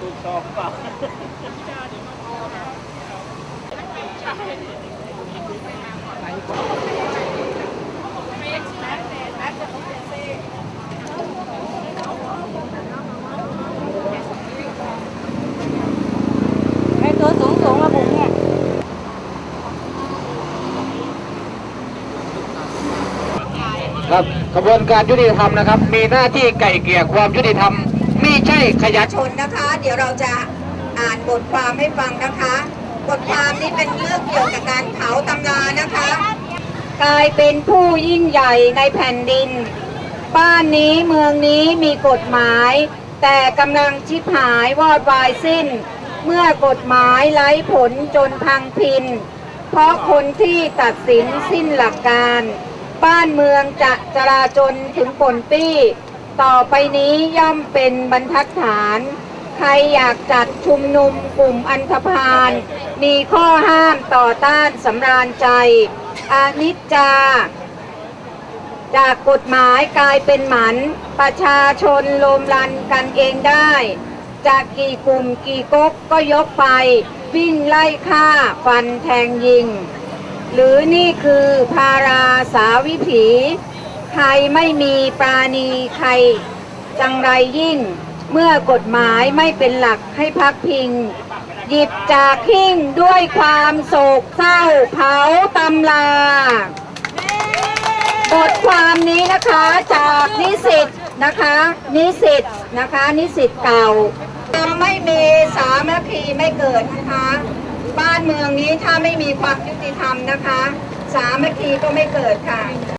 ถูกซองเปล่าไอ้ตัวสูงสูงระบุเนี่ย ครับกระบวนการยุติธรรมนะครับ มีหน้าที่ไก่เกลี่ยความยุติธรรม ไม่ใช่ขยันชนนะคะ เดี๋ยวเราจะอ่านบทความให้ฟังนะคะ บทความนี้เป็นเรื่องเกี่ยวกับการเผาตำรานะคะ กลายเป็นผู้ยิ่งใหญ่ในแผ่นดิน บ้านนี้เมืองนี้มีกฎหมาย แต่กำลังชิบหายวอดวายสิ้น เมื่อกฎหมายไร้ผลจนพังพิน เพราะคนที่ตัดสินสิ้นหลักการ บ้านเมืองจะจราจนถึงปนปี้ ต่อไปนี้ย่อมเป็นบรรทัดฐาน ใครอยากจัดชุมนุมกลุ่มอันธพาล มีข้อห้ามต่อต้านสำราญใจ อานิจจา จากกฎหมายกลายเป็นหมัน ประชาชนโลมลันกันเองได้ จากกี่กลุ่มกี่ก๊กก็ยกไป วิ่งไล่ฆ่าฟันแทงยิง หรือนี่คือพาราสาวิถี ใครไม่มีปราณีใคร จังไรยิ่ง เมื่อกฎหมายไม่เป็นหลักให้พักพิง หยิบจากหิ้งด้วยความโศกเศร้าเผาตำลาบทความนี้นะคะจากนิสิตนะคะ นิสิตนะคะ นิสิตเก่าทำไม่มีสามัคคีไม่เกิดนะคะ บ้านเมืองนี้ถ้าไม่มีความยุติธรรมนะคะ สามัคคีก็ไม่เกิดค่ะ